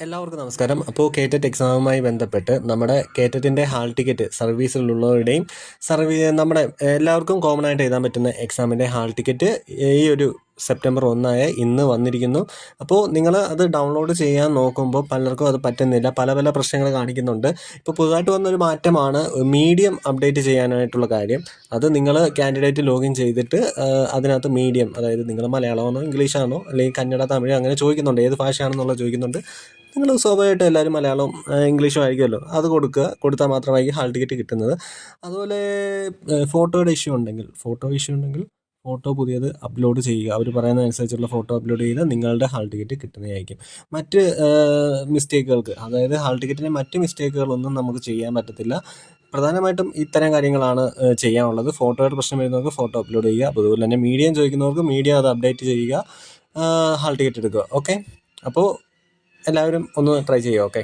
എല്ലാവർക്കും നമസ്കാരം. അപ്പോൾ കേറ്ററ്റ് എക്സാമുമായി ബന്ധപ്പെട്ട് നമ്മുടെ കേറ്ററ്റിന്റെ ഹാൾ ടിക്കറ്റ് സർവീസിലുള്ളവരുടെയും സർവീ നമ്മുടെ എല്ലാവർക്കും കോമൺ ആയിട്ട് എഴുതാൻ പറ്റുന്ന എക്സാമിന്റെ ഹാൾ ടിക്കറ്റ് ഈ ഒരു സെപ്റ്റംബർ ഒന്നായ ഇന്ന് വന്നിരിക്കുന്നു. അപ്പോൾ നിങ്ങൾ അത് ഡൗൺലോഡ് ചെയ്യാൻ നോക്കുമ്പോൾ പലർക്കും അത് പറ്റുന്നില്ല. പല പല പ്രശ്നങ്ങൾ കാണിക്കുന്നുണ്ട്. ഇപ്പോൾ പുതുതായിട്ട് വന്നൊരു മാറ്റമാണ് മീഡിയം അപ്ഡേറ്റ് ചെയ്യാനായിട്ടുള്ള കാര്യം. അത് നിങ്ങൾ കാൻഡിഡേറ്റ് ലോഗിൻ ചെയ്തിട്ട് അതിനകത്ത് മീഡിയം അതായത് നിങ്ങൾ മലയാളമാണോ ഇംഗ്ലീഷാണോ അല്ലെങ്കിൽ കന്നഡ തമിഴ് അങ്ങനെ ചോദിക്കുന്നുണ്ട്. ഏത് ഭാഷയാണെന്നുള്ളത് ചോദിക്കുന്നുണ്ട്. നിങ്ങൾ സ്വാഭാവികമായിട്ടും എല്ലാവരും മലയാളവും ഇംഗ്ലീഷും ആയിരിക്കുമല്ലോ. അത് കൊടുക്കുക. കൊടുത്താൽ മാത്രമായിരിക്കും ഹാൾ ടിക്കറ്റ് കിട്ടുന്നത്. അതുപോലെ ഫോട്ടോയുടെ ഇഷ്യൂ ഉണ്ടെങ്കിൽ ഫോട്ടോ ഇഷ്യൂ ഉണ്ടെങ്കിൽ ഫോട്ടോ പുതിയത് അപ്ലോഡ് ചെയ്യുക. അവർ പറയുന്നതനുസരിച്ചുള്ള ഫോട്ടോ അപ്ലോഡ് ചെയ്താൽ നിങ്ങളുടെ ഹാൾ ടിക്കറ്റ് കിട്ടുന്നതായിരിക്കും. മറ്റ് മിസ്റ്റേക്കുകൾക്ക് അതായത് ഹാൾ ടിക്കറ്റിന്റെ മറ്റ് മിസ്റ്റേക്കുകളൊന്നും നമുക്ക് ചെയ്യാൻ പറ്റത്തില്ല. പ്രധാനമായിട്ടും ഇത്തരം കാര്യങ്ങളാണ് ചെയ്യാനുള്ളത്. ഫോട്ടോയുടെ പ്രശ്നം വരുന്നവർക്ക് ഫോട്ടോ അപ്ലോഡ് ചെയ്യുക. അതുപോലെ തന്നെ മീഡിയം ചോദിക്കുന്നവർക്ക് മീഡിയ അത് അപ്ഡേറ്റ് ചെയ്യുക. ഹാൾ ടിക്കറ്റ് എടുക്കുക. ഓക്കെ അപ്പോൾ എല്ലാവരും ഒന്ന് ട്രൈ ചെയ്യുക. ഓക്കെ